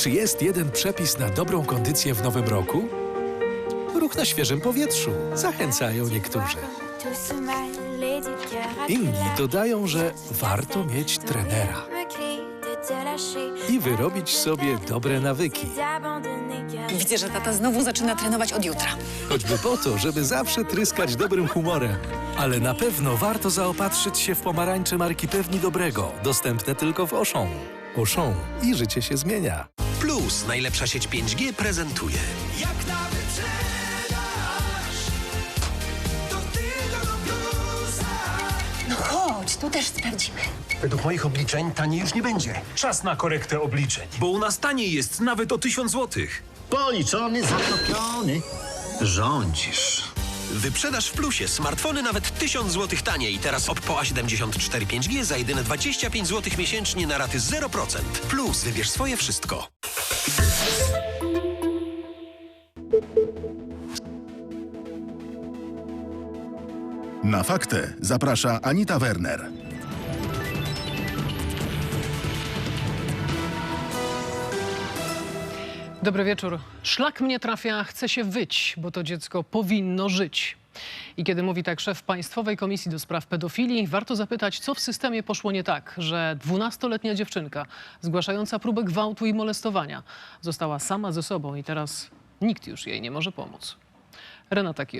Czy jest jeden przepis na dobrą kondycję w nowym roku? Ruch na świeżym powietrzu. Zachęcają niektórzy. Inni dodają, że warto mieć trenera i wyrobić sobie dobre nawyki. Widzę, że tata znowu zaczyna trenować od jutra. Choćby po to, żeby zawsze tryskać dobrym humorem. Ale na pewno warto zaopatrzyć się w pomarańcze marki Pewni Dobrego, dostępne tylko w Auchan. Auchan i życie się zmienia. Plus, najlepsza sieć 5G prezentuje. Jak na wyprzedaż To tylko do plusa No chodź, tu też sprawdzimy. Według moich obliczeń taniej już nie będzie. Czas na korektę obliczeń, bo u nas taniej jest nawet o 1000 złotych. Policzony, zatopiony. Rządzisz. Wyprzedaż w Plusie. Smartfony nawet 1000 zł taniej. Teraz Oppo A74 5G za jedyne 25 zł miesięcznie na raty 0%. Plus, wybierz swoje wszystko. Na faktę zaprasza Anita Werner. Dobry wieczór. Szlak mnie trafia, chce się wyć, bo to dziecko powinno żyć. I kiedy mówi tak szef Państwowej Komisji do Spraw Pedofilii, warto zapytać, co w systemie poszło nie tak, że 12-letnia dziewczynka zgłaszająca próbę gwałtu i molestowania została sama ze sobą i teraz nikt już jej nie może pomóc. Renata Kijowska.